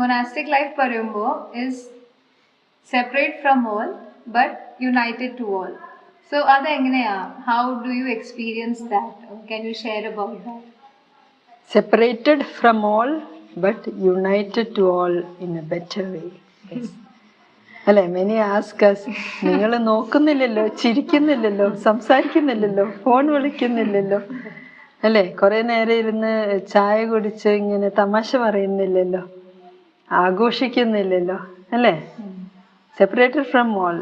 monastic life പറയുമ്പോൾ is separate from all but united to all. So അതെങ്ങനെയാ? How do you experience that Can you share about that? Separated from all but united to all in a better way അല്ലെ? Many asks നിങ്ങൾ നോക്കുന്നില്ലല്ലോ? ചിരിക്കുന്നില്ലല്ലോ? സംസാരിക്കുന്നില്ലല്ലോ? Phone വിളിക്കുന്നില്ലല്ലോ? അല്ലേ? കുറേ നേരം ഇരുന്ന് ചായ കുടിച്ച് ഇങ്ങനെ തമാശ പറയുന്നില്ലല്ലോ? ആഘോഷിക്കുന്നില്ലല്ലോ അല്ലേ? സെപ്പറേറ്റഡ് ഫ്രം ഓൾ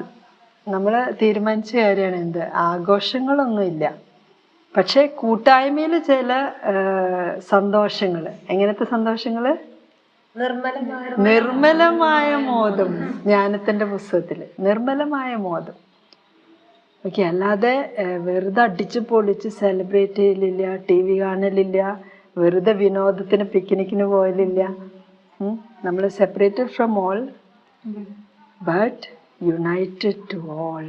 നമ്മൾ തീരുമാനിച്ച കാര്യമാണ് എന്ത്? ആഘോഷങ്ങളൊന്നുമില്ല. പക്ഷേ കൂട്ടായ്മയിൽ ചില സന്തോഷങ്ങൾ എങ്ങനത്തെ സന്തോഷങ്ങൾ നിർമ്മലമായ നിർമ്മലമായ മോദം. ജ്ഞാനത്തിന്റെ പുസ്തകത്തിൽ നിർമ്മലമായ മോദം. ഓക്കെ അല്ലാതെ വെറുതെ അടിച്ചു പൊളിച്ച് സെലിബ്രേറ്റ് ചെയ്യലില്ല ടി വി കാണലില്ല വെറുതെ വിനോദത്തിന് പിക്നിക്കിന് പോയലില്ല നമ്മൾ separated from all but united to all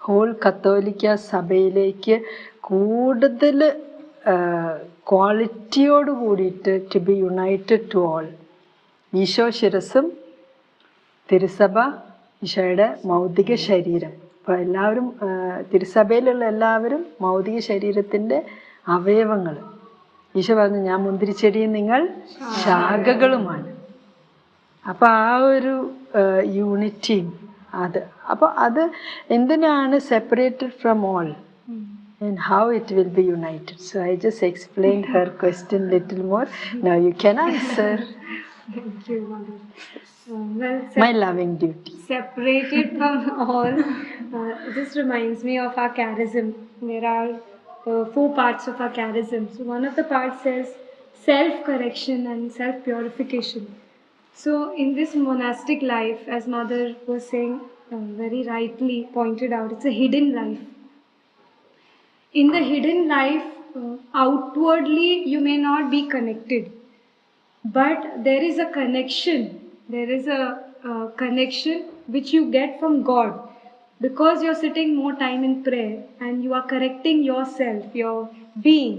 whole കത്തോലിക്ക സഭയിലേക്ക് കൂടുതൽ ക്വാളിറ്റിയോട് കൂടിയിട്ട് to be united to all Isho ശിരസും തിരുസഭ ഈശോയുടെ മൗതിക ശരീരം. അപ്പോൾ എല്ലാവരും തിരുസഭയിലുള്ള എല്ലാവരും മൗതിക ശരീരത്തിന്റെ അവയവങ്ങൾ ഈശോ പറഞ്ഞു ഞാൻ മുന്തിരിച്ചെടിയും നിങ്ങൾ ശാഖകളുമാണ് അപ്പോൾ ആ ഒരു യൂണിറ്റിയും അത് അപ്പോൾ അത് എന്തിനാണ് separated from all and how it will be united. So I just explained her question little more. Now you can answer. Thank you, Mother. Uh, well, My loving duty. separated from all, uh, this reminds me of our charism. There are uh, four parts of our charism. So, one of the parts says self correction and self purification. So, in this monastic life, as Mother was saying uh, very rightly pointed out, it's a hidden life. In the hidden life, uh, outwardly, you may not be connected but there is a connection there is a, connection which you get from god because you're sitting more time in prayer and you are correcting yourself your being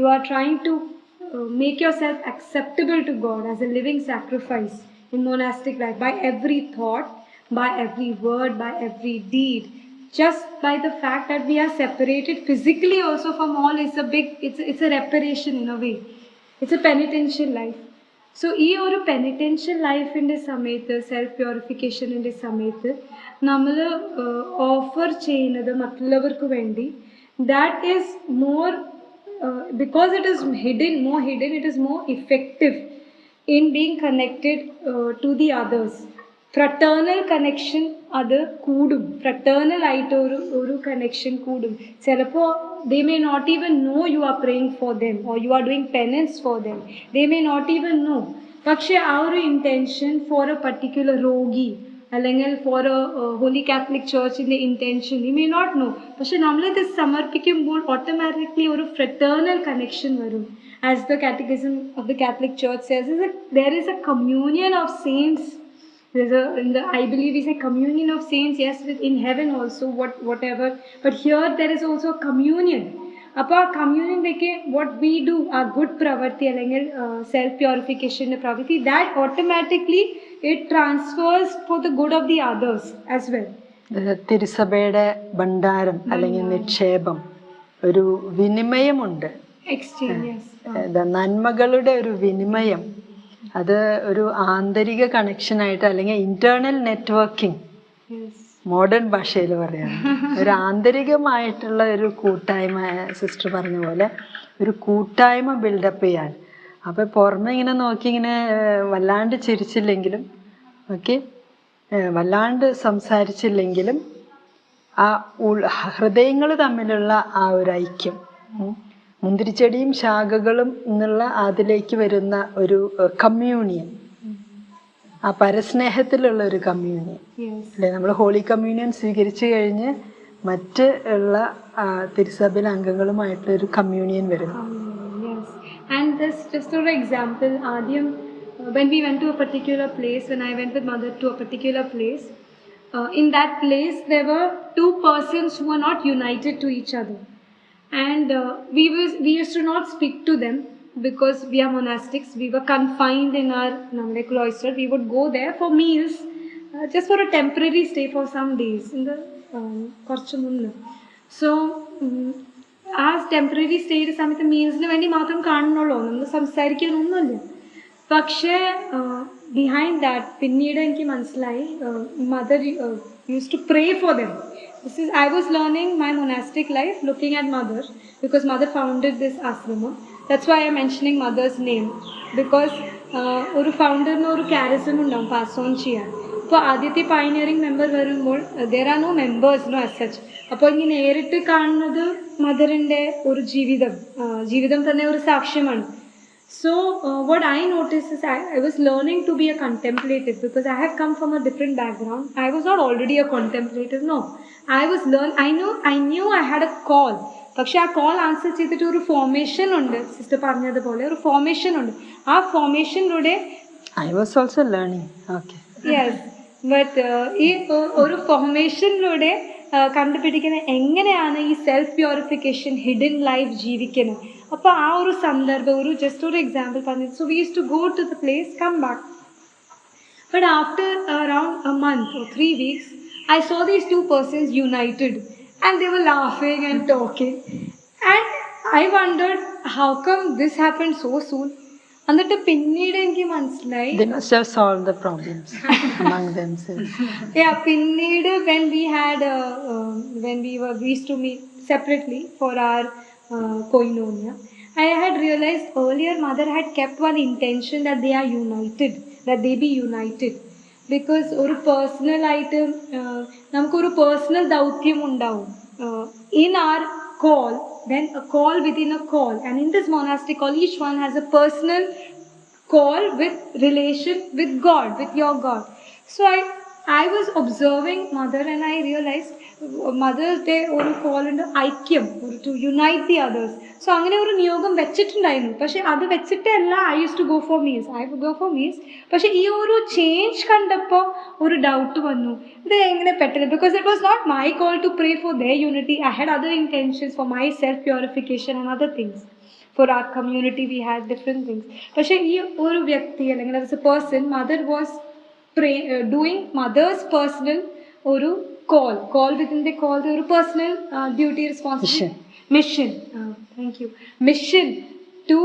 you are trying to uh, make yourself acceptable to god as a living sacrifice in monastic life by every thought by every word by every deed. Just by the fact that we are separated physically also from all is a big it's, it's a reparation in a way. It's a penitential life so ഈ ഒരു penitential ലൈഫിന്റെ സമയത്ത് self പ്യൂരിഫിക്കേഷനിന്റെ സമയത്ത് നമ്മൾ offer ചെയ്യുന്നത് മറ്റുള്ളവർക്ക് വേണ്ടി. That is more because it is hidden more hidden it is more effective in being connected to the others fraternal connection അത് കൂടും. ഫ്രട്ടേണൽ ആയിട്ട് ഒരു ഒരു കണക്ഷൻ കൂടും. ചിലപ്പോൾ they may not even know you are praying for them or you are doing penance for them they may not even know പക്ഷേ ആ ഒരു ഇന്റൻഷൻ ഫോർ എ പർട്ടിക്കുലർ രോഗി അല്ലെങ്കിൽ for a Holy Catholic ചേർച്ചിന്റെ intention you may not know പക്ഷെ നമ്മളിത് സമർപ്പിക്കുമ്പോൾ automatically ഒരു fraternal connection വരും. As the catechism of the Catholic Church there is a communion of saints there's a in the i believe is a communion of saints yes in heaven also what whatever. But here there is also a communion. അപ്പോൾ ആ കമ്മ്യൂണിലേക്ക് what we do ആ good പ്രവൃത്തി അല്ലെങ്കിൽ self പ്യൂരിഫിക്കേഷന്റെ പ്രവൃത്തി that automatically it transfers for the good of the others as well തിരുസഭയുടെ ഭണ്ഡാരം അല്ലെങ്കിൽ നിക്ഷേപം ഒരു വിനിമയമുണ്ട്. എക്സ്ചേഞ്ച് നന്മകളുടെ ഒരു വിനിമയം. അത് ഒരു ആന്തരിക കണക്ഷനായിട്ട് അല്ലെങ്കിൽ ഇന്റേണൽ നെറ്റ്വർക്കിംഗ് മോഡേൺ ഭാഷയിൽ പറയാം. ഒരു ആന്തരികമായിട്ടുള്ള ഒരു കൂട്ടായ്മ സിസ്റ്റർ പറഞ്ഞ പോലെ ഒരു കൂട്ടായ്മ ബിൽഡപ്പ് ചെയ്യാൻ. അപ്പോൾ പുറമെ ഇങ്ങനെ നോക്കി ഇങ്ങനെ വല്ലാണ്ട് ചിരിച്ചില്ലെങ്കിലും ഓക്കെ വല്ലാണ്ട് സംസാരിച്ചില്ലെങ്കിലും ആ ഉൾ ഹൃദയങ്ങൾ തമ്മിലുള്ള ആ ഒരു ഐക്യം. മുന്തിരിച്ചെടിയും ശാഖകളും എന്നുള്ള അതിലേക്ക് വരുന്ന ഒരു കമ്മ്യൂണിയൻ ആ പരസ്നേഹത്തിലുള്ള ഒരു കമ്മ്യൂണിയൻ അല്ലെ നമ്മൾ ഹോളി കമ്മ്യൂണിയൻ സ്വീകരിച്ചു കഴിഞ്ഞ് മറ്റ് ഉള്ള തിരുസഭയിലെ അംഗങ്ങളുമായിട്ടുള്ള ഒരു കമ്മ്യൂണിയൻ വരുന്നു yes and this just ആദ്യം uh, when we went to a particular place when i went with mother to a particular place uh, in that place there were two persons who were not united to each other and uh, we was we used to not speak to them because we are monastics, we were confined in our Namde cloister. We would go there for meals, uh, just for a temporary stay for some days in the um, മുന്നേ so ആ temporary stay ചെയ്ത സമയത്ത് മീൽസിന് വേണ്ടി മാത്രം കാണുന്നുള്ളൂ നമ്മൾ സംസാരിക്കാനൊന്നുമില്ല പക്ഷേ behind that പിന്നീട് എനിക്ക് മനസ്സിലായി mother used to pray for them this is I was learning my monastic life looking at mother because mother founded this ആശ്രമം that's why I mentioning mother's name because ഒരു ഫൗണ്ടറിന് ഒരു ക്യാരസം ഉണ്ടാവും പാസ് ഓൺ ചെയ്യാൻ. അപ്പോൾ ആദ്യത്തെ പൈനിയറിംഗ് മെമ്പർ വരുമ്പോൾ there are no members no as such അപ്പോൾ ഇനി നേരിട്ട് കാണുന്നത് മദറിന്റെ ഒരു ജീവിതം ജീവിതം തന്നെ ഒരു സാക്ഷ്യമാണ്. So uh, what I noticed is I, I was learning to be a contemplative because I have come from a different background. I was not already a contemplative. No, I was learn. I knew I knew I had a call. പക്ഷെ ആ call answer ചെയ്തിട്ട് ഒരു formation ഉണ്ട് sister പറഞ്ഞതുപോലെ ഒരു formation ഉണ്ട് ആ ഫോർമേഷനിലൂടെ I was also learning okay yes but ഈ ഒരു ഫോർമേഷനിലൂടെ കണ്ടുപിടിക്കുന്ന എങ്ങനെയാണ് ഈ സെൽഫ് പ്യൂരിഫിക്കേഷൻ ഹിഡൻ ലൈഫ് ജീവിക്കുന്നത് അപ്പോൾ ആ ഒരു സന്ദർഭം ഒരു ജസ്റ്റ് ഒരു എക്സാമ്പിൾ പറഞ്ഞു so we used to go to the place come back But after around a month or three weeks, I saw these two persons united and they were laughing and talking. And I wondered how come this happened so soon. എന്നിട്ട് പിന്നീട് എനിക്ക് മനസ്സിലായി They must have solved the problems among themselves. yeah പിന്നീട് when we had uh, uh, when we were we used to meet separately for our uh, koinonia i had realized earlier mother had kept one intention that they are united that they be united because ഒരു personal ആയിട്ട് uh, നമുക്കൊരു personal ദൗത്യം ഉണ്ടാവും in our call then call within a call and in this monastic call each one has a personal call with relation with God, with your God. So I I was observing mother and I realized uh, day ഒരു call ഉണ്ട് ഐക്യം ഒരു to unite the others so അങ്ങനെ ഒരു നിയോഗം വെച്ചിട്ടുണ്ടായിരുന്നു. പക്ഷേ അത് വെച്ചിട്ടല്ല I used to go for meals I go for meals പക്ഷേ ഈ ഒരു ചേഞ്ച് കണ്ടപ്പോൾ ഒരു ഡൗട്ട് വന്നു. ഇത് എങ്ങനെ പെട്ടെന്ന്? Because it was not my call to pray for the unity I had other intentions for my self purification and other things for our community we had different things പക്ഷേ ഈ ഒരു വ്യക്തി അല്ലെങ്കിൽ as a person mother was pray doing mother's personal ഒരു call call within the call ഒരു personal duty responsibility mission thank you mission to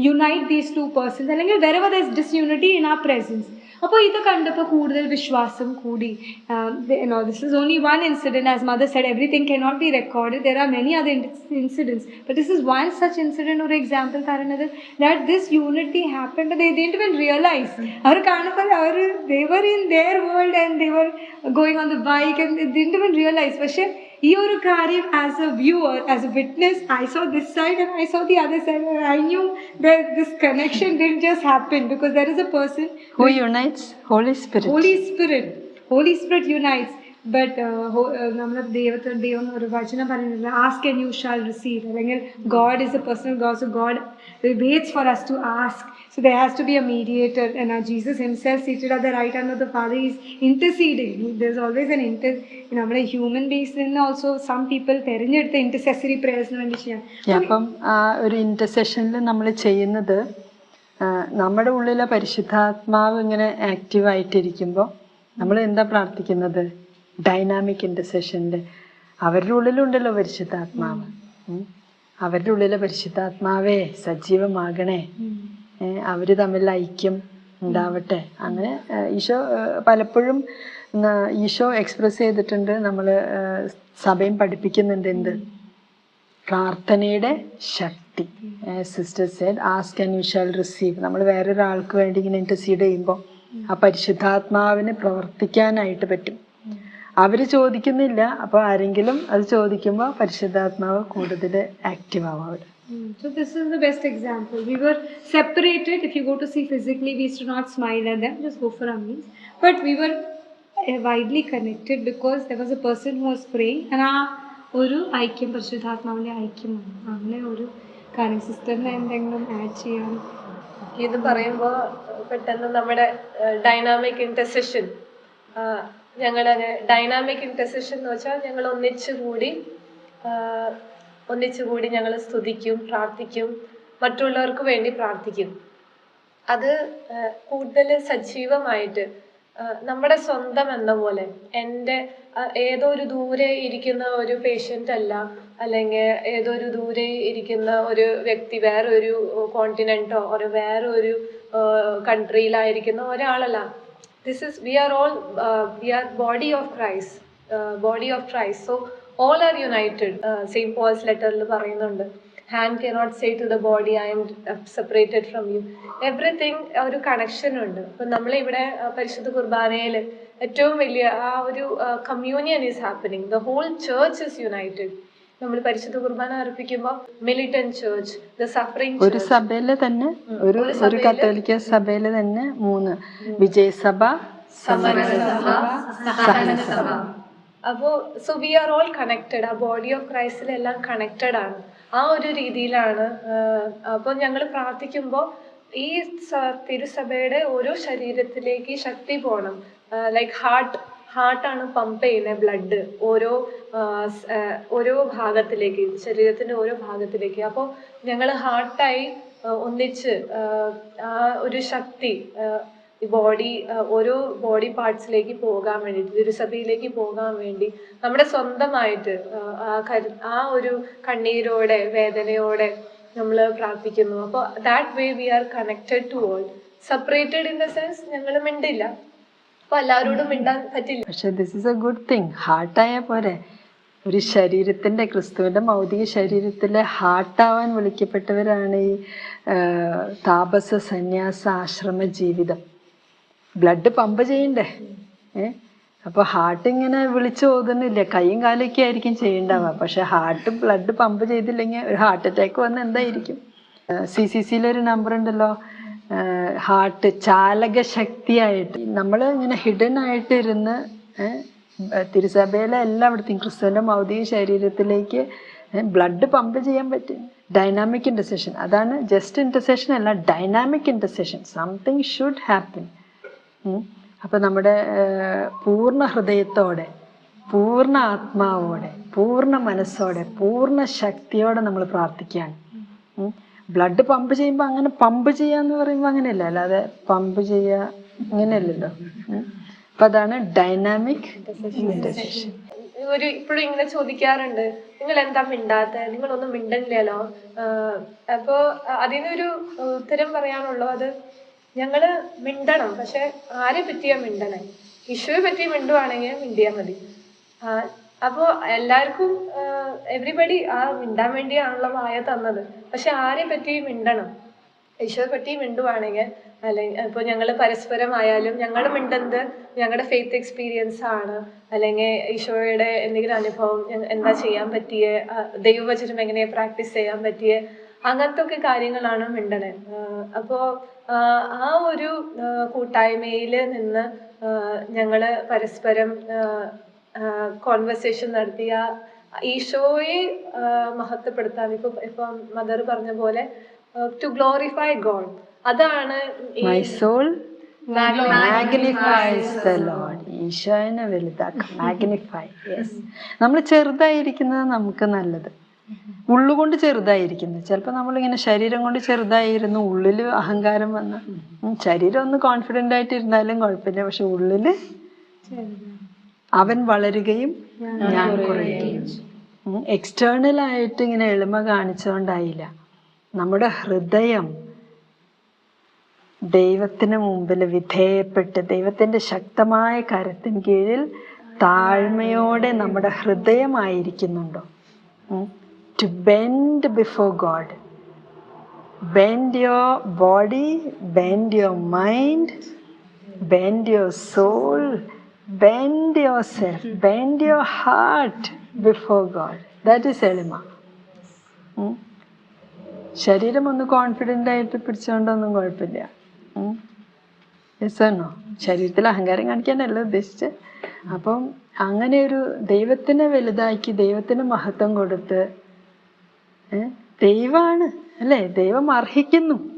unite these two persons അല്ലെങ്കിൽ whatever thus disunity in our presence അപ്പോൾ ഇത് കണ്ടപ്പോൾ കൂടുതൽ വിശ്വാസം കൂടി. This is only one incident as mother said everything not be record there are many other incidents but this is one such incident ഒരു example പറയുന്നത് that this unity happened they when realise അവർ കാണുമ്പോൾ അവർ they're in their world and they're going on the bike and didn't when realise പക്ഷേ ഈ ഒരു കാര്യം as a viewer as a witness I saw this side and I saw the other side I knew this connection didn't just happen because there is a person Who unites? Holy Spirit. Holy Spirit Holy Spirit unites but നമ്മുടെ ദൈവത്തെ ദൈവം ഒരു വചനം പറയുന്നില്ല ask and you shall receive അല്ലെങ്കിൽ God is a personal God so God waits for us to ask So there has to be a mediator, and our Jesus Himself seated at the right hand of the Father is interceding. There's always an inter. You know, നമ്മുടെ human ബേസിൽ നിന്ന് also some people തിരഞ്ഞെടുത്ത intercessory പ്രേയേഴ്സിന് വേണ്ടി ചെയ്യാം അപ്പം ആ ഒരു ഇന്റർസെഷനിൽ നമ്മൾ ചെയ്യുന്നത് നമ്മുടെ ഉള്ളിലെ പരിശുദ്ധാത്മാവ് ഇങ്ങനെ ആക്റ്റീവായിട്ടിരിക്കുമ്പോൾ നമ്മൾ എന്താ പ്രാർത്ഥിക്കുന്നത് ഡൈനാമിക് ഇന്റർസെഷനിൽ അവരുടെ ഉള്ളിലുണ്ടല്ലോ പരിശുദ്ധാത്മാവ്. അവരുടെ ഉള്ളിലെ പരിശുദ്ധാത്മാവേ സജീവമാകണേ അവർ തമ്മിലുള്ള ഐക്യം ഉണ്ടാവട്ടെ. അങ്ങനെ ഈശോ പലപ്പോഴും ഈശോ എക്സ്പ്രസ് ചെയ്തിട്ടുണ്ട്. നമ്മൾ സഭയും പഠിപ്പിക്കുന്നുണ്ട് എന്ത്? പ്രാർത്ഥനയുടെ ശക്തി. Sister said ask and you shall receive നമ്മൾ വേറൊരാൾക്ക് വേണ്ടി ഇങ്ങനെ ഇന്റർസീഡ് ചെയ്യുമ്പോൾ ആ പരിശുദ്ധാത്മാവിന് പ്രവർത്തിക്കാനായിട്ട് പറ്റും. അവർ ചോദിക്കുന്നില്ല. അപ്പോൾ ആരെങ്കിലും അത് ചോദിക്കുമ്പോൾ പരിശുദ്ധാത്മാവ് കൂടുതൽ ആക്റ്റീവ് ആവും അവിടെ. Mm, So this is the best example. We were separated. If you go to see physically, we used to not smile at them, just go for our meals. But we were uh, widely connected because there was a person who was praying, and ആ ഒരു ഐക്യം പരിശുദ്ധാത്മാവിന്റെ ഐക്യമാണ് അങ്ങനെ ഒരു കാര്യം സിസ്റ്ററിന് എന്തെങ്കിലും add ചെയ്യാൻ ഇത് പറയുമ്പോൾ പെട്ടെന്ന് നമ്മുടെ ഡൈനാമിക് ഇന്റർസെഷൻ ഞങ്ങളുടെ ഡൈനാമിക് ഇന്റർസെഷൻ എന്ന് വെച്ചാൽ ഞങ്ങൾ ഒന്നിച്ചു കൂടി ആ, ഒന്നിച്ചു കൂടി ഞങ്ങൾ സ്തുതിക്കും പ്രാർത്ഥിക്കും മറ്റുള്ളവർക്ക് വേണ്ടി പ്രാർത്ഥിക്കും. അത് കൂടുതൽ സജീവമായിട്ട് നമ്മുടെ സ്വന്തം എന്ന പോലെ എന്റെ ഏതോ ഒരു ദൂരെ ഇരിക്കുന്ന ഒരു പേഷ്യന്റ് അല്ല അല്ലെങ്കിൽ ഏതോ ഒരു ദൂരെ ഇരിക്കുന്ന ഒരു വ്യക്തി വേറൊരു കോണ്ടിനെന്റോ ഒരു വേറൊരു കൺട്രിയിലായിരിക്കുന്ന ഒരാളല്ല. This is we are all we are body of Christ body of Christ so all are united same Paul's ലെറ്ററിൽ പറയുന്നുണ്ട്. Hand can not say to the body I'm separated from you everything ഒരു connection ഉണ്ട്. അപ്പം നമ്മളിവിടെ പരിശുദ്ധ കുർബാനയിൽ ഏറ്റവും വലിയ ആ ഒരു communion is happening the whole church is united നമ്മൾ പരിശുദ്ധ കുർബാന അർപ്പിക്കുമ്പോൾ മിലിറ്റൻ ചേർച്ച് ദ സഫറിംഗ് ഒരു സഭയിൽ തന്നെ ഒരു ഒരു കത്തോലിക്ക സഭയിൽ തന്നെ മൂന്ന്. വിജയസഭ സമരസഭ സഹനസഭ. അപ്പോൾ so we are all connected ആ ബോഡി ഓഫ് ക്രൈസ്റ്റിലെല്ലാം കണക്റ്റഡ് ആണ്. ആ ഒരു രീതിയിലാണ് അപ്പോൾ ഞങ്ങൾ പ്രാർത്ഥിക്കുമ്പോൾ ഈ തിരുസഭയുടെ ഓരോ ശരീരത്തിലേക്ക് ശക്തി പോകണം ലൈക്ക് ഹാർട്ട് ഹാർട്ടാണ് പമ്പ് ചെയ്യുന്നത് ബ്ലഡ് ഓരോ ഓരോ ഭാഗത്തിലേക്ക് ശരീരത്തിന്റെ ഓരോ ഭാഗത്തിലേക്ക്. അപ്പോൾ ഞങ്ങൾ ഹാർട്ടായി ഒന്നിച്ച് ആ, ഒരു ശക്തി ബോഡി ഓരോ ബോഡി പാർട്സിലേക്ക് പോകാൻ വേണ്ടിയിട്ട് തിരുസഭയിലേക്ക് പോകാൻ വേണ്ടി നമ്മുടെ സ്വന്തമായിട്ട് ആ, ആ കരു ആ ഒരു കണ്ണീരോടെ വേദനയോടെ നമ്മൾ പ്രാർത്ഥിക്കുന്നു. അപ്പോൾ that way we are connected to all separated in the sense ഞങ്ങൾ മിണ്ടില്ല. അപ്പോൾ എല്ലാവരോടും മിണ്ടാൻ പറ്റില്ല. പക്ഷെ this is a good thing ഹാർട്ടായ പോരെ. ഒരു ശരീരത്തിന്റെ ക്രിസ്തുവിന്റെ ഭൗതിക ശരീരത്തിലെ ഹാർട്ടാവാൻ വിളിക്കപ്പെട്ടവരാണ് ഈ താപസ സന്യാസ ആശ്രമ ജീവിതം. ബ്ലഡ് പമ്പ് ചെയ്യണ്ടേ? ഏ? അപ്പോൾ ഹാർട്ട് ഇങ്ങനെ വിളിച്ചു ഓതുന്നില്ല? കൈയും കാലൊക്കെ ആയിരിക്കും ചെയ്യണ്ടാവുക. പക്ഷെ ഹാർട്ട് ബ്ലഡ് പമ്പ് ചെയ്തില്ലെങ്കിൽ ഒരു ഹാർട്ട് അറ്റാക്ക് വന്ന് എന്തായിരിക്കും? സി സി സിയിലൊരു നമ്പർ ഉണ്ടല്ലോ. ഹാർട്ട് ചാലക ശക്തിയായിട്ട്. നമ്മൾ ഇങ്ങനെ ഹിഡൻ ആയിട്ട് ഇരുന്ന് ഏഹ്, തിരുസഭയിലെ എല്ലായിടത്തും ക്രിസ്തുവിന്റെ ഭൗതിക ശരീരത്തിലേക്ക് ബ്ലഡ് പമ്പ് ചെയ്യാൻ പറ്റും. ഡൈനാമിക് ഇന്റർസെഷൻ അതാണ് ജസ്റ്റ് ഇന്റർസെഷൻ അല്ല dynamic intercession something should happen അപ്പം നമ്മുടെ പൂർണ ഹൃദയത്തോടെ പൂർണ ആത്മാവോടെ പൂർണ മനസ്സോടെ പൂർണ ശക്തിയോടെ നമ്മൾ പ്രാർത്ഥിക്കുകയാണ്. ബ്ലഡ് പമ്പ് ചെയ്യുമ്പോൾ അങ്ങനെ പമ്പ് ചെയ്യാന്ന് പറയുമ്പോൾ അങ്ങനെയല്ല. അല്ലാതെ പമ്പ് ചെയ്യുക അങ്ങനെയല്ലല്ലോ അപ്പൊ അതാണ് ഡൈനാമിക് ഒരു ഇപ്പോഴും ഇങ്ങനെ ചോദിക്കാറുണ്ട് നിങ്ങൾ എന്താ മിണ്ടാത്ത? നിങ്ങളൊന്നും മിണ്ടണില്ലല്ലോ? ആഹ് അപ്പോ അതിനൊരു ഉത്തരം പറയാനുള്ളൂ അത് ഞങ്ങൾ മിണ്ടണം. പക്ഷെ ആരെ പറ്റിയാ മിണ്ടണേ? ഈശോയെ പറ്റി മിണ്ടുവാണെങ്കിൽ മിണ്ടിയാൽ മതി. അപ്പോൾ അപ്പോ എല്ലാവർക്കും എവറിബഡി ആ മിണ്ടാൻ വേണ്ടിയാണല്ലോ വായ തന്നത്. പക്ഷെ ആരെ പറ്റി മിണ്ടണം. ഈശോയെ പറ്റി മിണ്ടുവാണെങ്കിൽ അല്ലെങ്കിൽ ഇപ്പോൾ ഞങ്ങൾ പരസ്പരമായാലും ഞങ്ങൾ മിണ്ടുന്നത് ഞങ്ങളുടെ ഫെയ്ത്ത് എക്സ്പീരിയൻസ് ആണ്. അല്ലെങ്കിൽ ഈശോയുടെ എന്തെങ്കിലും അനുഭവം എന്താ ചെയ്യാൻ പറ്റിയ? ദൈവവചനം എങ്ങനെ പ്രാക്ടീസ് ചെയ്യാൻ പറ്റിയ? അങ്ങനത്തെ ഒക്കെ കാര്യങ്ങളാണ് മിണ്ടണേ. അപ്പോൾ ആ ഒരു കൂട്ടായ്മയിൽ നിന്ന് ഞങ്ങൾ പരസ്പരം കോൺവെർസേഷൻ നടത്തിയ ഈശോയെ മഹത്വപ്പെടുത്താൻ ഇപ്പൊ ഇപ്പൊ മദർ പറഞ്ഞ പോലെ ടു ഗ്ലോറിഫൈ ഗോഡ് അതാണ് മൈ സോൾ ഈശോനെ വലുതാക്കും. മാഗ്നിഫൈ യെസ് നമ്മൾ ചെറുതായിരിക്കുന്നത് നമുക്ക് നല്ലത്. ഉള്ളുകൊണ്ട് ചെറുതായിരിക്കുന്നത് ചിലപ്പോൾ നമ്മളിങ്ങനെ ശരീരം കൊണ്ട് ചെറുതായിരുന്നു ഉള്ളിൽ അഹങ്കാരം വന്ന. ശരീരം ഒന്ന് കോൺഫിഡന്റ് ആയിട്ട് ഇരുന്നാലും കുഴപ്പമില്ല. പക്ഷെ ഉള്ളിൽ അവൻ വളരുകയും ഞാൻ കുറയുകയും എക്സ്റ്റേണൽ ആയിട്ട് ഇങ്ങനെ എളിമ കാണിച്ചുകൊണ്ടായില്ല നമ്മുടെ ഹൃദയം ദൈവത്തിന് മുമ്പിൽ വിധേയപ്പെട്ട് ദൈവത്തിന്റെ ശക്തമായ കരത്തിന് കീഴിൽ താഴ്മയോടെ നമ്മുടെ ഹൃദയമായിരിക്കുന്നുണ്ടോ? Before God bend your body bend your mind bend your soul bend your self bend your heart before God that is എളിമ ഉം. ശരീരം ഒന്ന് കോൺഫിഡന്റ് ആയിട്ട് പിടിച്ചുകൊണ്ടൊന്നും കുഴപ്പമില്ല. യെസോ ശരീരത്തിൽ അഹങ്കാരം കാണിക്കാനല്ല ഉദ്ദേശിച്ചത് അപ്പം അങ്ങനെ ഒരു ദൈവത്തിനെ വലുതാക്കി ദൈവത്തിന് മഹത്വം കൊടുത്ത് ദൈവമാണ് അല്ലേ? ദൈവം അർഹിക്കുന്നു.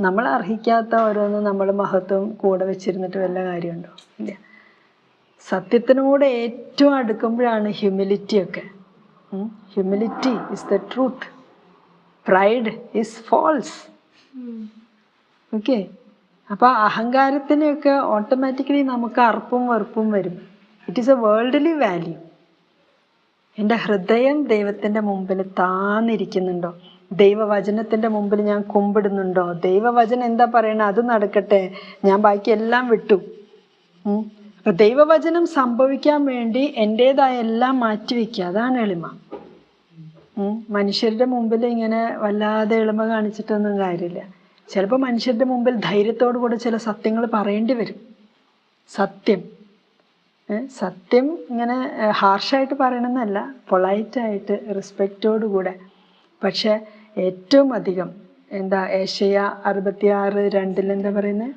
നമ്മൾ അർഹിക്കാത്ത ഓരോന്നും നമ്മൾ മഹത്വം കൂടെ വെച്ചിരുന്നിട്ട് വല്ല കാര്യമുണ്ടോ? ഇല്ല. സത്യത്തിനോട് ഏറ്റവും അടുക്കുമ്പോഴാണ് ഹ്യൂമിലിറ്റി ഒക്കെ. Humility is the truth pride is false okay അപ്പോൾ അഹങ്കാരത്തിനെയൊക്കെ ഓട്ടോമാറ്റിക്കലി നമുക്ക് അർപ്പും വെറുപ്പും വരും. It is a worldly value എന്റെ ഹൃദയം ദൈവത്തിന്റെ മുമ്പിൽ താന്നിരിക്കുന്നുണ്ടോ? ദൈവവചനത്തിന്റെ മുമ്പിൽ ഞാൻ കുമ്പിടുന്നുണ്ടോ? ദൈവവചനം എന്താ പറയണേ? അത് നടക്കട്ടെ. ഞാൻ ബാക്കി എല്ലാം വിട്ടു. ദൈവവചനം സംഭവിക്കാൻ വേണ്ടി എന്റെതായ എല്ലാം മാറ്റിവെക്കുക അതാണ് എളിമ. മനുഷ്യരുടെ മുമ്പിൽ ഇങ്ങനെ വല്ലാതെ എളിമ കാണിച്ചിട്ടൊന്നും കാര്യമില്ല. ചിലപ്പോൾ മനുഷ്യരുടെ മുമ്പിൽ ധൈര്യത്തോടു കൂടെ ചില സത്യങ്ങൾ പറയേണ്ടി വരും. സത്യം. സത്യം ഇങ്ങനെ ഹാർഷായിട്ട് പറയണമെന്നല്ല പൊളൈറ്റായിട്ട് റെസ്പെക്റ്റോടുകൂടെ. പക്ഷെ ഏറ്റവും അധികം എന്താ ഏഷ്യ അറുപത്തിയാറ് രണ്ടിൽ എന്താ പറയുന്നത്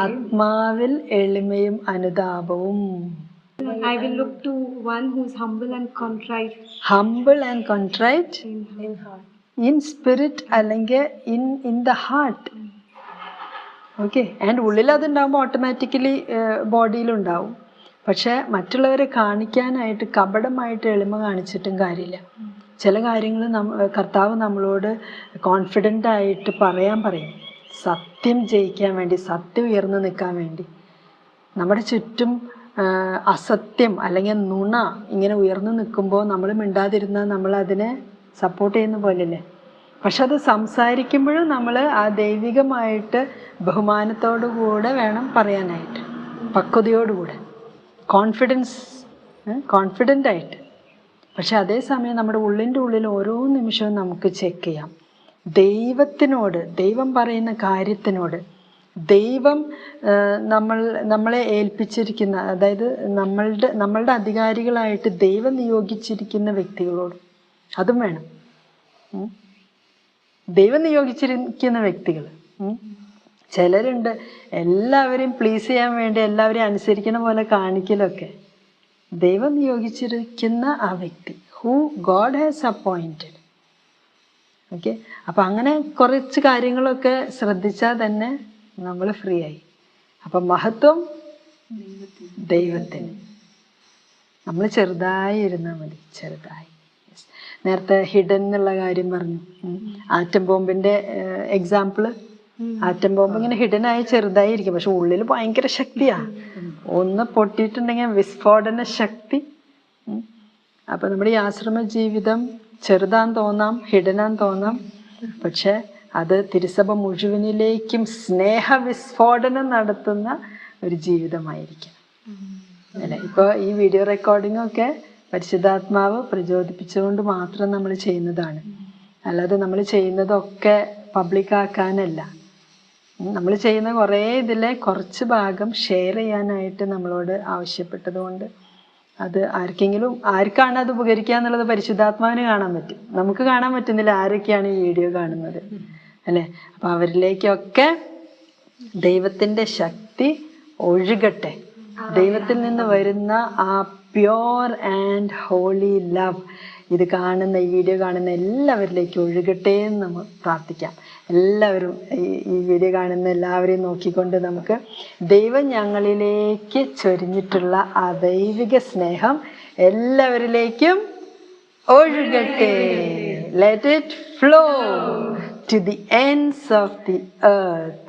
ആത്മാവിൽ എളിമയും അനുതാപവും. I will look to one humble and contrite. Humble and contrite in heart. In spirit അല്ലെങ്കിൽ in in the heart okay and ഉള്ളിൽ അതുണ്ടാകുമ്പോൾ ഓട്ടോമാറ്റിക്കലി ബോഡിയിലുണ്ടാവും പക്ഷേ മറ്റുള്ളവരെ കാണിക്കാനായിട്ട് കപടമായിട്ട് എളിമ കാണിച്ചിട്ടും കാര്യമില്ല. ചില കാര്യങ്ങൾ നമ്മ കർത്താവ് നമ്മളോട് കോൺഫിഡന്റ് ആയിട്ട് പറയാൻ പറയും. സത്യം ജയിക്കാൻ വേണ്ടി സത്യം ഉയർന്നു നിൽക്കാൻ വേണ്ടി. നമ്മുടെ ചുറ്റും അസത്യം അല്ലെങ്കിൽ നുണ ഇങ്ങനെ ഉയർന്നു നിൽക്കുമ്പോൾ നമ്മൾ മിണ്ടാതിരുന്നാൽ നമ്മൾ അതിനെ സപ്പോർട്ട് ചെയ്യുന്ന പോലെയല്ലേ? പക്ഷെ അത് സംസാരിക്കുമ്പോഴും നമ്മൾ ആ ദൈവികമായിട്ട് ബഹുമാനത്തോടു കൂടെ വേണം പറയാനായിട്ട്. പക്വതയോടുകൂടെ. കോൺഫിഡൻസ് കോൺഫിഡന്റ് ആയിട്ട്. പക്ഷെ അതേസമയം നമ്മുടെ ഉള്ളിന്റെ ഉള്ളിൽ ഓരോ നിമിഷവും നമുക്ക് ചെക്ക് ചെയ്യാം. ദൈവത്തിനോട് ദൈവം പറയുന്ന കാര്യത്തിനോട് ദൈവം നമ്മൾ നമ്മളെ ഏൽപ്പിച്ചിരിക്കുന്ന അതായത് നമ്മളുടെ നമ്മളുടെ അധികാരികളായിട്ട് ദൈവം നിയോഗിച്ചിരിക്കുന്ന വ്യക്തികളോട് അതും വേണം. ദൈവം നിയോഗിച്ചിരിക്കുന്ന വ്യക്തികൾ. ചിലരുണ്ട് എല്ലാവരെയും പ്ലീസ് ചെയ്യാൻ വേണ്ടി എല്ലാവരെയും അനുസരിക്കുന്ന പോലെ കാണിക്കലൊക്കെ. ദൈവം നിയോഗിച്ചിരിക്കുന്ന ആ വ്യക്തി who God has appointed okay അപ്പം അങ്ങനെ കുറച്ച് കാര്യങ്ങളൊക്കെ ശ്രദ്ധിച്ചാൽ തന്നെ നമ്മൾ ഫ്രീ ആയി. അപ്പം മഹത്വം ദൈവത്തിന്. നമ്മൾ ചെറുതായി ഇരുന്നാൽ മതി ചെറുതായി. നേരത്തെ ഹിഡൻ എന്നുള്ള കാര്യം പറഞ്ഞു. ആറ്റം ബോംബിന്റെ എക്സാമ്പിൾ ആറ്റം ബോംബ് ഇങ്ങനെ ഹിഡൻ ആയി ചെറുതായിരിക്കും. പക്ഷെ ഉള്ളിൽ ഭയങ്കര ശക്തിയാ. ഒന്ന് പൊട്ടിയിട്ടുണ്ടെങ്കിൽ വിസ്ഫോടന ശക്തി. അപ്പൊ നമ്മുടെ ഈ ആശ്രമ ജീവിതം ചെറുതാൻ തോന്നാം ഹിഡനാൻ തോന്നാം. പക്ഷെ അത് തിരുസഭ മുഴുവനിലേക്കും സ്നേഹ വിസ്ഫോടനം നടത്തുന്ന ഒരു ജീവിതമായിരിക്കും. അല്ലെ? ഇപ്പൊ ഈ വീഡിയോ റെക്കോർഡിംഗ് ഒക്കെ പരിശുദ്ധാത്മാവ് പ്രചോദിപ്പിച്ചുകൊണ്ട് മാത്രം നമ്മൾ ചെയ്യുന്നതാണ്. അല്ലാതെ നമ്മൾ ചെയ്യുന്നതൊക്കെ പബ്ലിക്കാക്കാനല്ല നമ്മൾ ചെയ്യുന്ന കുറേ ഇതിലെ കുറച്ച് ഭാഗം ഷെയർ ചെയ്യാനായിട്ട് നമ്മളോട് ആവശ്യപ്പെട്ടതുകൊണ്ട് അത് ആർക്കെങ്കിലും ആർക്കാണ് അത് ഉപകരിക്കുക എന്നുള്ളത് പരിശുദ്ധാത്മാവിന് കാണാൻ പറ്റും. നമുക്ക് കാണാൻ പറ്റുന്നില്ല ആരൊക്കെയാണ് ഈ വീഡിയോ കാണുന്നത്. അല്ലേ? അപ്പൊ അവരിലേക്കൊക്കെ ദൈവത്തിന്റെ ശക്തി ഒഴുകട്ടെ. ദൈവത്തിൽ നിന്ന് വരുന്ന ആ പ്യോർ ആൻഡ് ഹോളി ലവ് ഇത് കാണുന്ന ഈ വീഡിയോ കാണുന്ന എല്ലാവരിലേക്കും ഒഴുകട്ടെ എന്ന് നമ്മൾ പ്രാർത്ഥിക്കാം. എല്ലാവരും ഈ വീഡിയോ കാണുന്ന എല്ലാവരെയും നോക്കിക്കൊണ്ട് നമുക്ക് ദൈവം ഞങ്ങളിലേക്ക് ചൊരിഞ്ഞിട്ടുള്ള ആ ദൈവിക സ്നേഹം എല്ലാവരിലേക്കും ഒഴുകട്ടെ. Let it flow to the ends of the earth.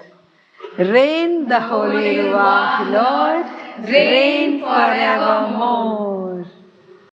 Rain the Holy Ruach, Lord, reign forevermore.